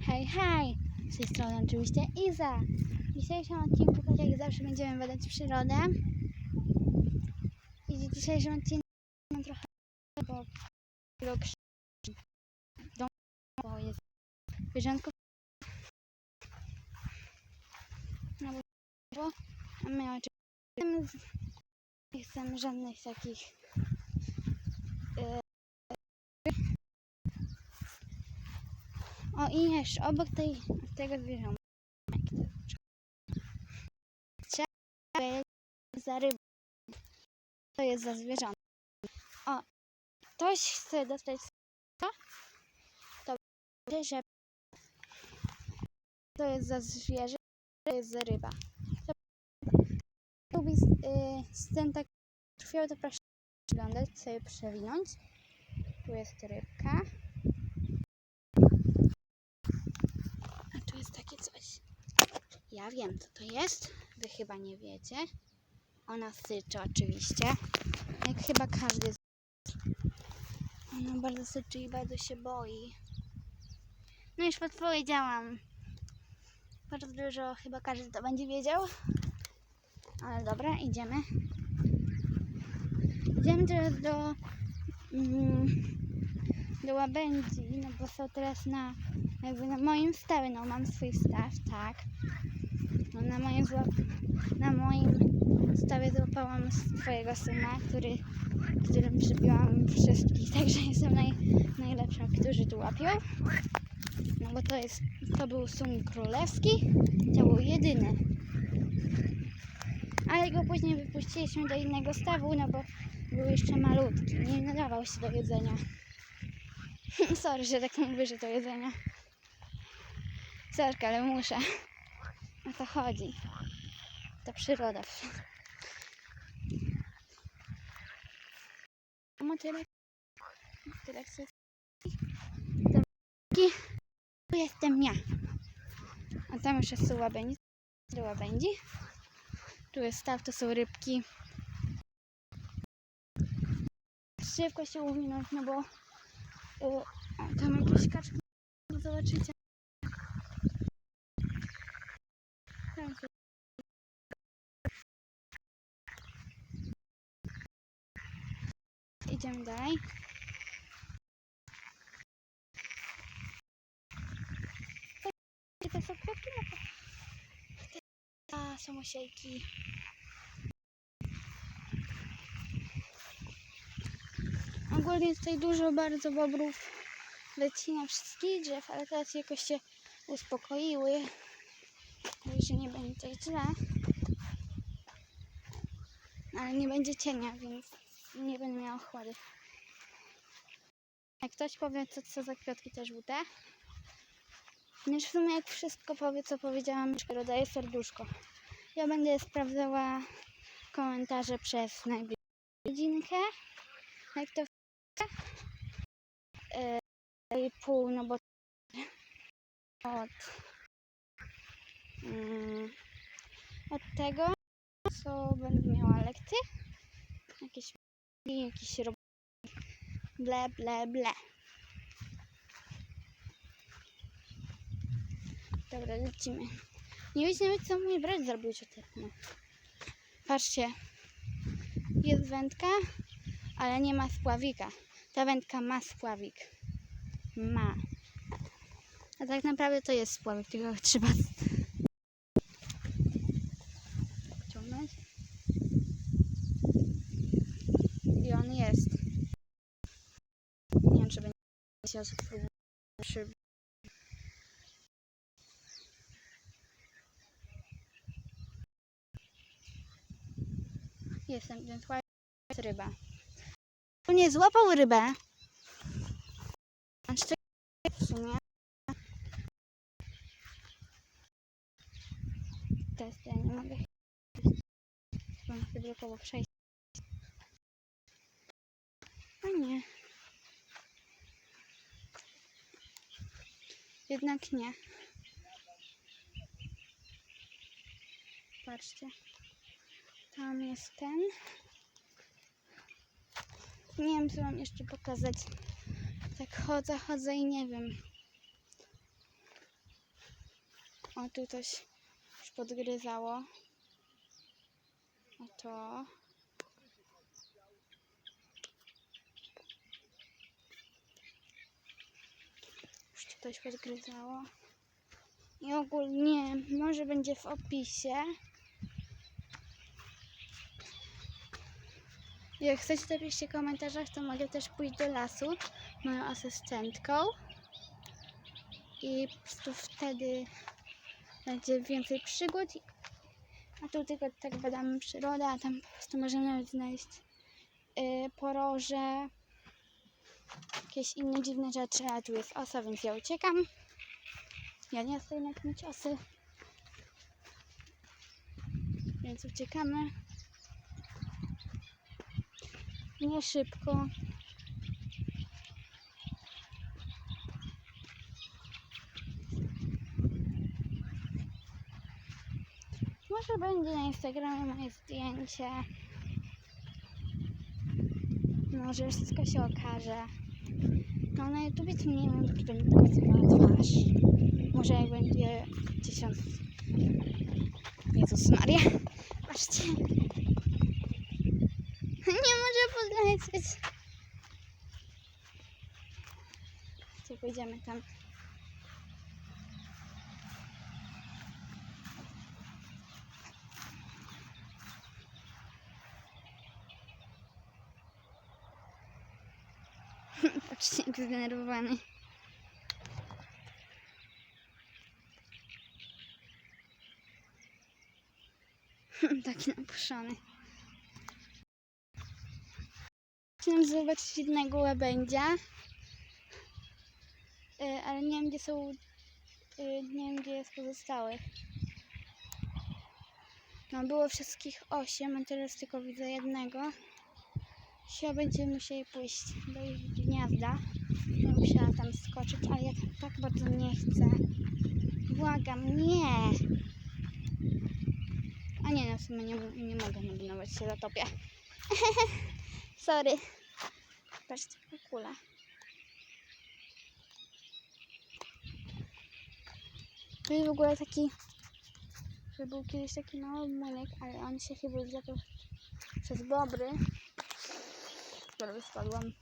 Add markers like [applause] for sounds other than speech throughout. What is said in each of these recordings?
Hej, hej! Z tej strony oczywiście Iza. W dzisiejszym odcinku, tak jak zawsze, będziemy badać przyrodę. I w dzisiejszym odcinku mam trochę, bo dom, bo jest zwierzątko. No bo a my oczywiście nie chcemy żadnych takich O i jeszcze obok tej, tego zwierzątka. Wiedzieć za rybę. To jest za zwierzątko. O, ktoś chce dostać to, to że to jest za zwierzę, to jest za ryba. To lubi y, scen tak krwią, to proszę przyglądać, sobie przewinąć. Tu jest rybka. A tu jest takie coś. Ja wiem, co to jest. Wy chyba nie wiecie. Ona syczy oczywiście. Jak chyba każdy. z- Ona bardzo syczy i bardzo się boi. No już podpowiedziałam. Bardzo dużo, chyba każdy to będzie wiedział. Ale dobra, idziemy. Idziemy teraz do, mm, do łabędzi, no bo są teraz na jakby na moim stawie, no mam swój staw, tak. Na moim na moim stawie złapałam swojego syna, który, którym przybiłam wszystkich, [laughs] także jestem naj, najlepsza, którzy tu łapią. No bo to jest, to był sum królewski, to był jedyny. Ale go później wypuściliśmy do innego stawu, no bo był jeszcze malutki, nie nadawał się do jedzenia. [laughs] Sorry, że tak mówię, że to jedzenia. Sorka, ale muszę. O to chodzi. To przyroda. Motylek? Motylek. Taki... Tu jestem ja. A tam już jest łabędzi. Łabędzi. Tu jest staw, to są rybki. Szybko się uwinąć, no bo... Y, a, tam jakieś kaczki. Zobaczycie. Tam są. Idziemy dalej. To są kropki na A, są osiejki. Ogólnie tutaj dużo bardzo bobrów wycina wszystkich drzew, ale teraz jakoś się uspokoiły. Także nie będzie tak źle. Ale nie będzie cienia, więc nie będę miała chłody. Jak ktoś powie, co, co za kwiatki też żółte, Wiesz, w sumie jak wszystko powie, co powiedziałam, dodaję serduszko. Ja będę sprawdzała komentarze przez najbliższą godzinkę. Jak to yy, i pół, no bo od, mm, od tego, co będę miała lekcje, jakieś jakieś rob... ble, ble, ble. Dobra, lecimy. Nie wiecie nawet, co mój brat zrobił ostatnio. Patrzcie. Jest wędka, ale nie ma spławika. Ta wędka ma spławik. Ma. A tak naprawdę to jest spławik, tylko trzeba ciągnąć. I on jest. Nie wiem, czy będzie się spróbować. Czy Jestem, jest ryba. Nie złapał rybę. W sumie. Teraz ja nie mogę. Chyba chcę blokowo przejść. Nie. Jednak nie. Patrzcie. Tam jest ten. Nie wiem, co mam jeszcze pokazać. Tak chodzę, chodzę i nie wiem. O, tu coś już podgryzało. A to... coś podgryzało. I ogólnie, może będzie w opisie. Jak chcecie, to piszcie w komentarzach, to mogę też pójść do lasu moją asystentką. I po prostu wtedy będzie więcej przygód. A tu tylko tak badamy przyrodę, a tam po prostu możemy nawet znaleźć yy, poroże, jakieś inne dziwne rzeczy, a tu jest osa, więc ja uciekam. Ja nie stoję na tym ciosy. Więc uciekamy. Nie szybko. Może będzie na Instagramie moje zdjęcie. Może wszystko się okaże. No na YouTubie to nie czy będę pokazywała twarz. Może jak będzie tysiąc... Jezus Maria. Patrzcie. Nie może podlecieć. Gdzie pójdziemy tam? Patrzcie, jak zdenerwowany. [laughs] Taki napuszony. Chciałam zobaczyć jednego łabędzia, y, ale nie wiem gdzie są, y, nie wiem gdzie jest pozostałych. No było wszystkich osiem, a teraz tylko widzę jednego. Dzisiaj będziemy musieli pójść do ich Ja musiała tam skoczyć, ale ja tak bardzo nie chcę. Błagam, nie! A nie, no w sumie nie, nie mogę mobilować się, zatopię. [laughs] Sorry. Patrzcie, kula. To jest w ogóle taki, że był kiedyś taki mały młynek, ale on się chyba zleciał przez bobry. Prawie spadłam.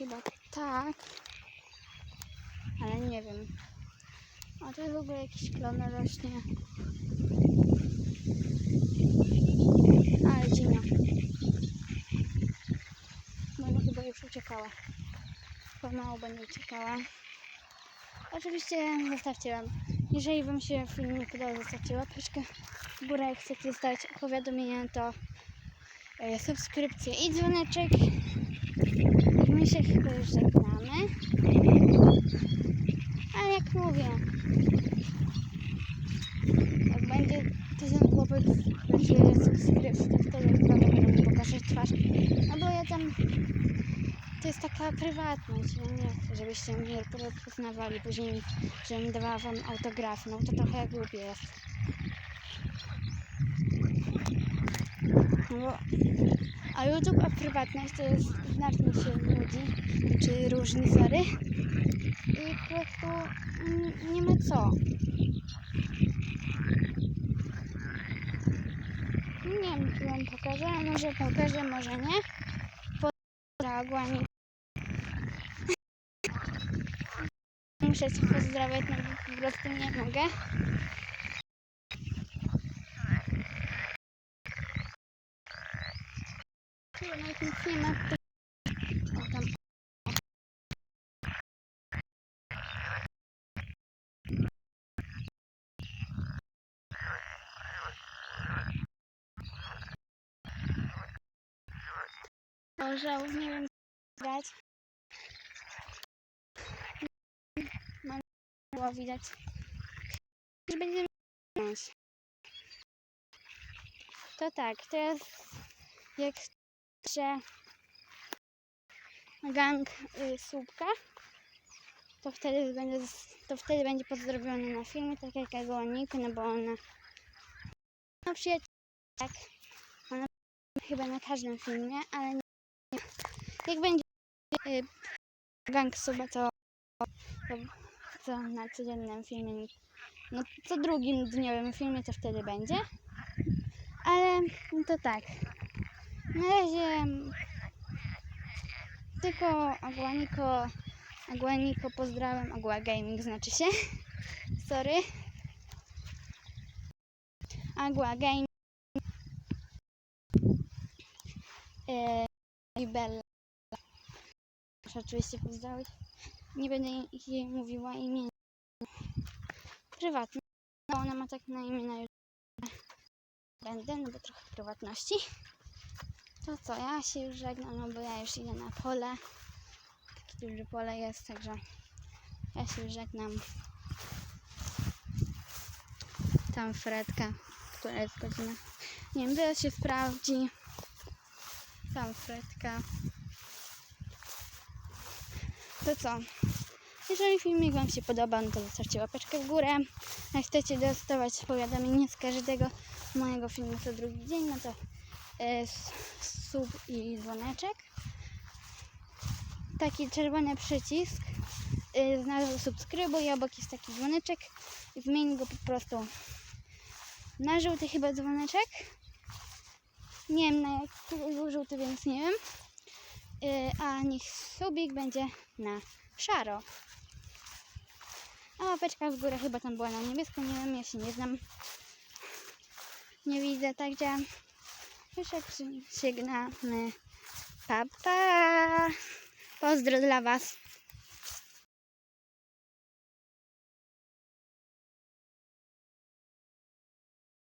Chyba tak. Ale nie wiem. A to w ogóle jakiś klon rośnie. Ale zimno. Będę chyba już uciekała. Pomału będę uciekała. Oczywiście zostawcie wam. Jeżeli wam się film nie podobał, zostawcie łapeczkę w górę. Jak chcecie zostawić powiadomienia, to e, subskrypcję i dzwoneczek. My się chyba już żegnamy. Ale jak mówię, jak będzie tysiąc łapek, znaczy subskrypcji, to wtedy mi pokazać twarz. No bo ja tam, to jest taka prywatność, ja nie żebyście mnie poznawali później, żebym dawała wam autograf, no to trochę głupie jest. No bo, a YouTube, prywatność to jest znacznie się ludzi, czy różni, sorry. I po prostu mm, nie ma co. Nie wiem, czy wam pokażę, może pokażę, może nie. Pozdrowiła mi. Muszę cię pozdrawiać, no po prostu nie mogę. Tu nawet nic nie ma. Nie wiem, co widać. Mam było widać. Już będziemy grać. To tak, teraz jak się gang y, słupka, to wtedy będzie, to wtedy będzie pozdrowiony na filmie, tak jak ja go no bo ona no przyjaciół, tak, ona chyba na każdym filmie, ale nie, jak będzie y, gang suba to, to, to na codziennym filmie, no co drugim dniowym filmie to wtedy będzie. Ale no to tak. Na razie tylko Aguaniko, Aguaniko pozdrawiam, Agua Gaming znaczy się. [laughs] Sorry. Agua Gaming. E, I Bella. Muszę oczywiście pozdrowić. Nie będę jej- mówiła imienia. Prywatne. No, ona ma tak na imię na YouTube. Będę, no bo trochę prywatności. To co, ja się już żegnam, no bo ja już idę na pole. Takie duże pole jest, także ja się już żegnam. Tam Fredka, która jest godzina. Nie wiem, teraz się sprawdzi. Tam Fredka. To co? Jeżeli filmik Wam się podoba, no to zostawcie łapeczkę w górę. Jak chcecie dostawać powiadomienie z każdego mojego filmu co drugi dzień, no to sub i dzwoneczek. Taki czerwony przycisk. E, znalazł subskrybuj obok jest taki dzwoneczek. Zmień go po prostu na żółty chyba dzwoneczek. Nie wiem na jaki był żółty, więc nie wiem. E, a niech subik będzie na szaro. A łapeczka w górę chyba tam była na niebiesko, nie wiem, ja się nie znam. Nie widzę, także już jak żegnamy. Pa, pa! Pozdro dla Was.